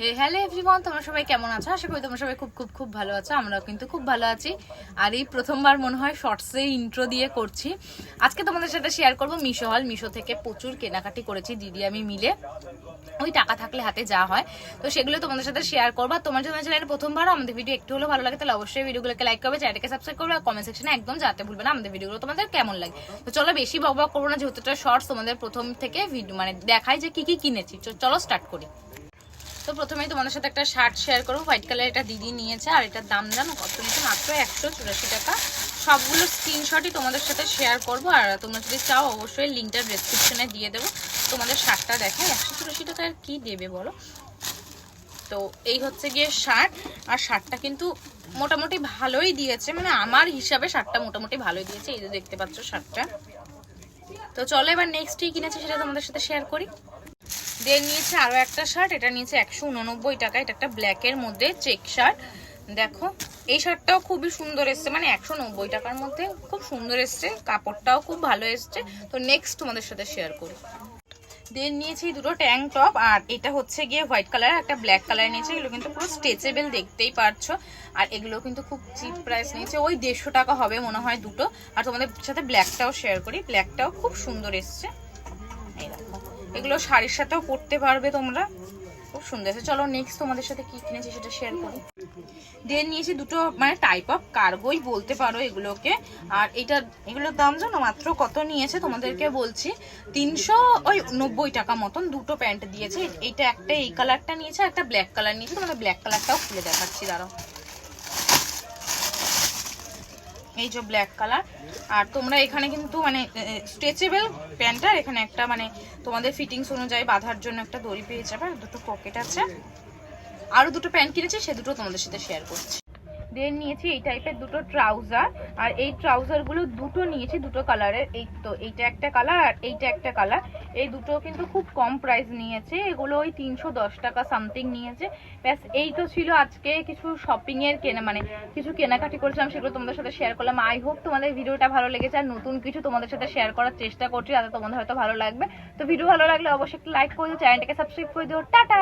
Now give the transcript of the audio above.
হে hello everyone তোমরা সবাই কেমন আছো? আশা করি তোমরা সবাই খুব খুব খুব ভালো আছো, আমরাও কিন্তু খুব ভালো আছি। আর এই প্রথমবার মনে হয় শর্টসে ইন্ট্রো দিয়ে করছি। আজকে তোমাদের সাথে শেয়ার করব মিশো হল মিশো থেকে প্রচুর কেনাকাটি করেছি দিদি আমি মিলে। ওই টাকা থাকলে হাতে যা হয়। তো সেগুলো তোমাদের সাথে শেয়ার করব। তোমার জন্য চ্যানেলে প্রথমবার আমাদের ভিডিও একটু হলেও ভালো লাগে, তাহলে অবশ্যই ভিডিওগুলোকে লাইক করবে চ্যানেলকে সাবস্ক্রাইব করবে, আর কমেন্ট সেকশনে একদম জানতে ভুলবে না, আমাদের ভিডিওগুলো তোমাদের কেমন লাগে। তো চলো বেশি বক বক করব না, যেহেতু শর্টস তোমাদের প্রথম থেকে ভিডিও মানে দেখাই যে কি কি কিনেছি। চলো স্টার্ট করি। তো প্রথমেই তোমাদের সাথে একটা শার্ট শেয়ার করব। হোয়াইট কালার এটা দিদি নিয়েছে, আর এটার দাম জানো কত? নিয়েছে মাত্র একশো চুরাশি টাকা। সবগুলো স্ক্রিনশটই তোমাদের সাথে শেয়ার করব, আর তোমরা যদি চাও, অবশ্যই লিঙ্কটা ডেসক্রিপশনে দিয়ে দেবো। তোমাদের শার্টটা দেখায় একশো চুরাশি টাকা আর কি দেবে বলো? তো এই হচ্ছে গিয়ে শার্ট, আর শার্টটা কিন্তু মোটামুটি ভালোই দিয়েছে। মানে আমার হিসাবে শার্টটা মোটামুটি ভালোই দিয়েছে, এই যে দেখতে পাচ্ছ শার্টটা। তো চলো এবার নেক্সট কি কিনেছে সেটা তোমাদের সাথে শেয়ার করি। দেন নিয়েছে আরও একটা শার্ট এটা নিয়েছে একশো উননব্বই টাকা, এটা একটা ব্ল্যাকের মধ্যে চেক শার্ট দেখো, এই শার্টটাও খুবই সুন্দর এসছে মানে একশো নব্বই টাকার মধ্যে খুব সুন্দর এসছে, কাপড়টাও খুব ভালো এসছে। তো নেক্সট তোমাদের সাথে শেয়ার করি। দেন নিয়েছি দুটো ট্যাঙ্ক টপ আর এটা হচ্ছে গিয়ে হোয়াইট কালার একটা ব্ল্যাক কালার নিয়েছে, এগুলো কিন্তু পুরো স্ট্রেচেবেল দেখতেই পারছ। আর এগুলো কিন্তু খুব চিপ প্রাইস নিয়েছে, ওই দেড়শো টাকা হবে মনে হয় দুটো। আর তোমাদের সাথে ব্ল্যাকটাও শেয়ার করি ব্ল্যাকটাও খুব সুন্দর এসছে। এগুলো শাড়ির সাথেও পরতে পারবে তোমরা। খুব সুন্দর আছে। চলো নেক্সট তোমাদের সাথে কি কিনেছি সেটা শেয়ার করি। দেন নিয়েছি দুটো মানে টাইপ অফ কার্গোই বলতে পারো এগুলোকে। আর এটা, এগুলোর দাম জানো মাত্র কত নিয়েছে তোমাদেরকে বলছি? তিনশো ওই নব্বই টাকা মতন দুটো প্যান্ট দিয়েছে। এইটা একটা এই কালারটা নিয়েছে একটা ব্ল্যাক কালার নিয়েছে। তোমাদের ব্ল্যাক কালারটাও খুলে দেখাচ্ছি, দাঁড়াও। এই যে ব্ল্যাক কালার আর তোমরা এখানে কিন্তু মানে স্ট্রেচেবল প্যান্টটার এখানে একটা মানে তোমাদের ফিটিংস অনুযায়ী বাঁধার জন্য একটা দড়ি পেয়ে যাবে দুটো পকেট আছে। আরও দুটো প্যান্ট কিনেছি, সে দুটো তোমাদের সাথে শেয়ার করছি। দেন নিয়েছি এই টাইপের দুটো ট্রাউজার আর এই ট্রাউজারগুলো দুটো নিয়েছি, দুটো কালারের এই তো, এইটা একটা কালার আর এইটা একটা কালার এই দুটো কিন্তু খুব কম প্রাইস নিয়েছে। এগুলো ওই তিনশো দশ টাকা সামথিং নিয়েছে। ব্যাস, এই তো ছিল আজকে কিছু শপিং এর কেনা মানে কিছু কেনাকাটি করেছিলাম, সেগুলো তোমাদের সাথে শেয়ার করলাম। আই হোপ তোমাদের ভিডিওটা ভালো লেগেছে, আর নতুন কিছু তোমাদের সাথে শেয়ার করার চেষ্টা করছি, যাতে তোমাদের হয়তো ভালো লাগবে। তো ভিডিও ভালো লাগলে অবশ্যই একটা লাইক করে দিও চ্যানেলটাকে সাবস্ক্রাইব করে দিও। টাটা!